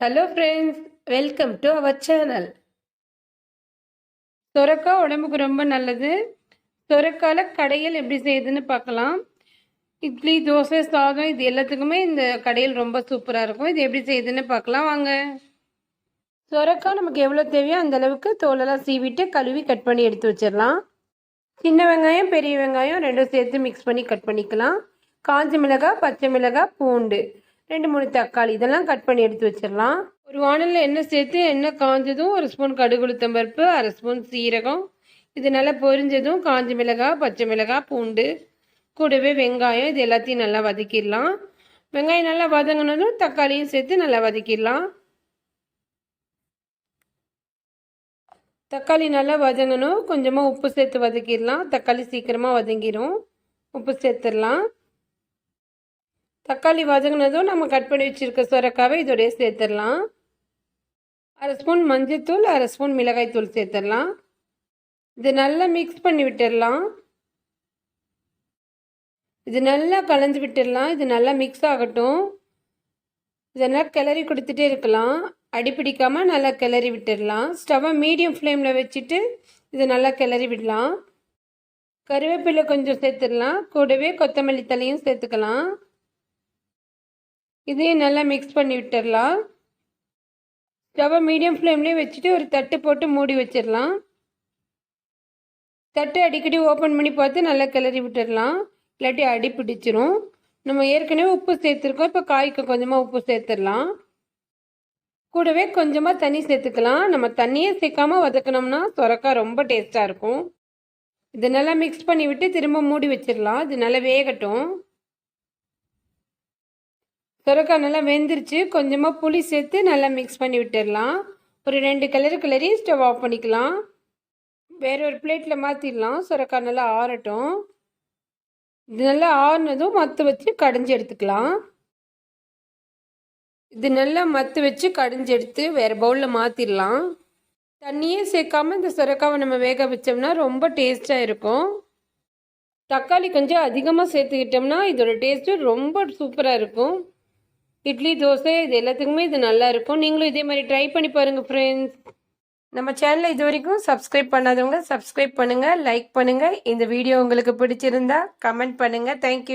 Hello friends welcome to our channel சொரக்காய் உடம்புக்கு ரொம்ப நல்லது. சொரக்கால கடையில் எப்படி செய்யுதுன்னு பார்க்கலாம். இட்லி தோசை சாதம் இது எல்லாத்துக்குமே இந்த கடையில் ரொம்ப சூப்பராக இருக்கும். இது எப்படி செய்யுதுன்னு பார்க்கலாம் வாங்க. சொரக்காய் நமக்கு எவ்வளோ தேவையோ அந்த அளவுக்கு தோலெல்லாம் சீவிட்டு கழுவி கட் பண்ணி எடுத்து வச்சிடலாம். சின்ன வெங்காயம் பெரிய வெங்காயம் ரெண்டும் சேர்த்து மிக்ஸ் பண்ணி கட் பண்ணிக்கலாம். காஞ்ச மிளகாய் பச்சை மிளகாய் பூண்டு. ரெண்டு மூணு தக்காளி. இதெல்லாம் கட் பண்ணி எடுத்து வச்சிடலாம் ஒரு வானலில் எண்ணெய் சேர்த்து எண்ணெய் காஞ்சதும் ஒரு ஸ்பூன் கடுகுளுத்தம் பருப்பு அரை ஸ்பூன் சீரகம். இது நல்லா பொரிஞ்சதும் காஞ்ச மிளகாய் பச்சை மிளகாய் பூண்டு கூடவே வெங்காயம். இது எல்லாத்தையும் நல்லா வதக்கிடலாம். வெங்காயம் நல்லா வதங்கினதும் தக்காளியும் சேர்த்து நல்லா வதக்கிடலாம். தக்காளி நல்லா வதங்கணும். கொஞ்சமாக உப்பு சேர்த்து வதக்கிடலாம். தக்காளி சீக்கிரமாக வதங்கிடும் உப்பு சேர்த்துடலாம். தக்காளி வதங்கினதும் நம்ம கட் பண்ணி வச்சுருக்க சுரக்காவை இதோடய சேர்த்துடலாம். அரை ஸ்பூன் மஞ்சத்தூள் அரை ஸ்பூன் மிளகாய்த்தூள் சேர்த்துடலாம். இது நல்லா மிக்ஸ் பண்ணி விட்டுடலாம். இது நல்லா கலந்து விட்டுடலாம். இது நல்லா மிக்ஸ் ஆகட்டும். இதெல்லாம் கிளறி கொடுத்துட்டே இருக்கலாம். அடிப்பிடிக்காமல் நல்லா கிளறி விட்டுடலாம். ஸ்டவ்வை மீடியம் ஃப்ளேமில் வச்சுட்டு இதை நல்லா கிளறி விடலாம். கருவேப்பிலை கொஞ்சம் சேர்த்துடலாம். கூடவே கொத்தமல்லி தலையும் சேர்த்துக்கலாம். இதையும் நல்லா மிக்ஸ் பண்ணி விட்டுடலாம் ஸ்டவ்வை மீடியம் ஃப்ளேம்லேயே வச்சுட்டு ஒரு தட்டு போட்டு மூடி வச்சிடலாம். தட்டு அடிக்கடி ஓப்பன் பண்ணி பார்த்து நல்லா கிளறி விட்டுடலாம் இல்லாட்டி அடி பிடிச்சிரும். நம்ம ஏற்கனவே உப்பு சேர்த்துருக்கோம். இப்போ காய்க்கு கொஞ்சமாக உப்பு சேர்த்துடலாம். கூடவே கொஞ்சமாக தண்ணி சேர்த்துக்கலாம். நம்ம தண்ணியே சேர்க்காமல் வதக்கினோம்னா சுரக்காய் ரொம்ப டேஸ்ட்டாக இருக்கும். இது நல்லா மிக்ஸ் பண்ணி விட்டு திரும்ப மூடி வச்சிடலாம். இது நல்லா வேகட்டும். சுரக்காய் நல்லா வெந்துருச்சு. கொஞ்சமாக புளி சேர்த்து நல்லா மிக்ஸ் பண்ணி விட்டுடலாம் ஒரு ரெண்டு கலர் கிளறி ஸ்டவ் ஆஃப் பண்ணிக்கலாம். வேற ஒரு பிளேட்டில் மாற்றிடலாம் சுரக்காய் நல்லா ஆறட்டும். இது நல்லா ஆறுனதும் மற்ற வச்சு கடைஞ்சி எடுத்துக்கலாம். இது நல்லா மத்து வச்சு கடைஞ்சி எடுத்து வேறு பவுலில் மாற்றிடலாம் தண்ணியே சேர்க்காமல் இந்த சுரக்காவை நம்ம வேக வச்சோம்னா ரொம்ப டேஸ்ட்டாக இருக்கும். தக்காளி கொஞ்சம் அதிகமாக சேர்த்துக்கிட்டோம்னா இதோட டேஸ்ட்டு ரொம்ப சூப்பராக இருக்கும். இட்லி தோசை இது எல்லாத்துக்குமே இது நல்லா இருக்கும். நீங்களும் இதே மாதிரி ட்ரை பண்ணி பாருங்கள் ஃப்ரெண்ட்ஸ் நம்ம சேனலை இது வரைக்கும் சப்ஸ்கிரைப் பண்ணாதவங்க சப்ஸ்கிரைப் பண்ணுங்கள் லைக் பண்ணுங்கள் இந்த வீடியோ உங்களுக்கு பிடிச்சிருந்தா கமெண்ட் பண்ணுங்கள் தேங்க்யூ